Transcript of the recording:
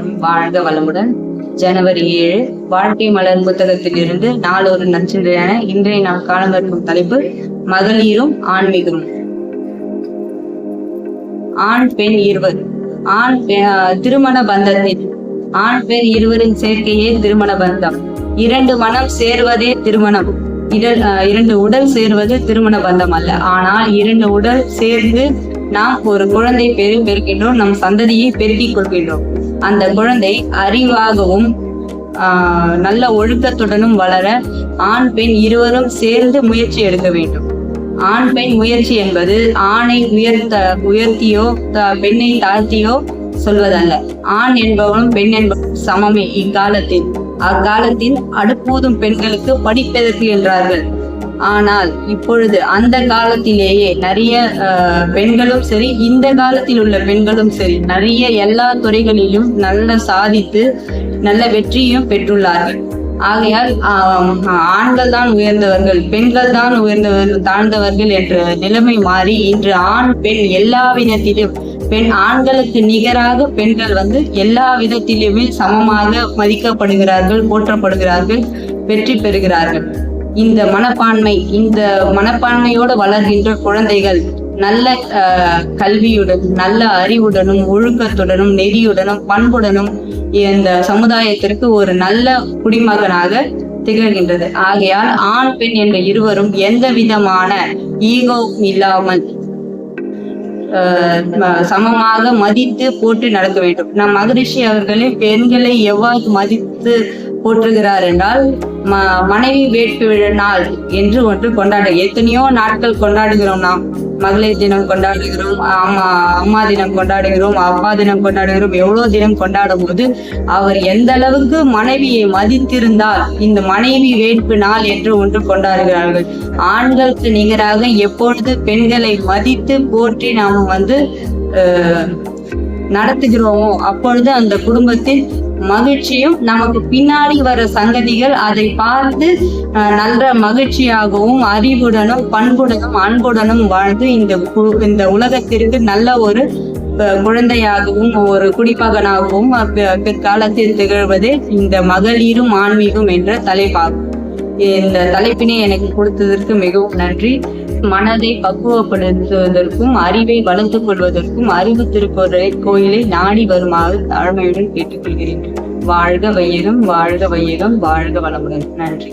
வாழ்க வளமுடன். ஜனவரி ஏழு வாழ்க்கை மலர் புத்தகத்திலிருந்து நாளொரு நச்சின்றையான இன்றைய நாள் காலம் இருக்கும் தலைப்பு மகளிரும் ஆன்மீகமும். ஆண் பெண் இருவர். ஆண் திருமண பந்தத்தில். ஆண் பெண் இருவரின் சேர்க்கையே திருமண பந்தம். இரண்டு மனம் சேர்வதே திருமணம். இரண்டு உடல் சேர்வது திருமண பந்தம் அல்ல. ஆனால் இரண்டு உடல் சேர்ந்து நாம் ஒரு குழந்தை பெரு பெறுகின்றோம் நம் சந்ததியை பெருக்கிக் கொள்கின்றோம். அந்த குழந்தை அறிவாகவும் ஆஹ் நல்ல ஒழுக்கத்துடனும் வளர ஆண் பெண் இருவரும் சேர்ந்து முயற்சி எடுக்க வேண்டும். ஆண் பெண் முயற்சி என்பது ஆணை உயர்த்த உயர்த்தியோ த- பெண்ணை தாழ்த்தியோ சொல்வதல்ல. ஆண் என்பவனும் பெண் என்பவனும் சமமே இக்காலத்தில். அக்காலத்தில் அடுப்பூதும் பெண்களுக்கு படிப்பெதற்கு என்றார்கள். ஆனால் இப்பொழுது அந்த காலத்திலேயே நிறைய பெண்களும் சரி இந்த காலத்தில் உள்ள பெண்களும் சரி நிறைய எல்லா துறைகளிலும் நல்ல சாதித்து நல்ல வெற்றியும் பெற்றுள்ளார்கள். ஆகையால் ஆண்கள் தான் உயர்ந்தவர்கள் பெண்கள் தான் உயர்ந்தவர்கள் தாழ்ந்தவர்கள் என்ற நிலைமை மாறி இன்று ஆண் பெண் எல்லா விதத்திலும் பெண் ஆண்களுக்கு நிகராக பெண்கள் வந்து எல்லா விதத்திலுமே சமமாக மதிக்கப்படுகிறார்கள் போற்றப்படுகிறார்கள் வெற்றி பெறுகிறார்கள். இந்த மனப்பான்மை இந்த மனப்பான்மையோடு வளர்கின்ற குழந்தைகள் நல்ல கல்வியுடன் நல்ல அறிவுடனும் ஒழுக்கத்துடனும் நெறியுடனும் பண்புடனும் இந்த சமுதாயத்திற்கு ஒரு நல்ல குடிமகனாக திகழ்கின்றது. ஆகையால் ஆண் பெண் என்ற இருவரும் எந்த விதமான ஈகோ இல்லாமல் ஆஹ் சமமாக மதித்து போட்டு நடக்க வேண்டும். நம் மகரிஷி அவர்களே பெண்களை எவ்வாறு மதித்து போற்றுகிறார் என்றால் ம மனைவி வேட்பு நாள் என்று ஒன்று கொண்டாட எத்தனையோ நாட்கள் கொண்டாடுகிறோம் நாம். மகளிர் தினம் கொண்டாடுகிறோம் அம்மா அம்மா தினம் கொண்டாடுகிறோம் அப்பா தினம் கொண்டாடுகிறோம் எவ்வளோ தினம் கொண்டாடும் போது அவர் எந்த அளவுக்கு மனைவியை மதித்திருந்தால் இந்த மனைவி வேட்பு நாள் என்று ஒன்று கொண்டாடுகிறார்கள். ஆண்களுக்கு நிகராக எப்பொழுது பெண்களை மதித்து போற்றி நாம் வந்து அஹ், நடத்துகிறோமோ. அப்பொழுது அந்த குடும்பத்தில் மகிழ்ச்சியும் நமக்கு பின்னாடி வர சங்கதிகள் அதை பார்த்து நல்ல மகிழ்ச்சியாகவும் அறிவுடனும் பண்புடனும் அன்புடனும் வாழ்ந்து இந்த கு- இந்த உலகத்திற்கு நல்ல ஒரு அஹ், குழந்தையாகவும் ஒரு குடிப்பகனாகவும் பிற்காலத்தில் திகழ்வதே இந்த மகளிரும் ஆன்மீகம் என்ற தலைப்பாகும். இந்த தலைப்பினை எனக்கு கொடுத்ததற்கு மிகவும் நன்றி. மனதை பக்குவப்படுத்துவதற்கும் அறிவை வளர்த்து கொள்வதற்கும் அறிவு திருக்குறளை கோயிலை நாடி வருமாறு தாழ்மையுடன் கேட்டுக்கொள்கிறேன். வாழ்க வையகம் வாழ்க வையகம் வாழ்க வளமுடன். நன்றி.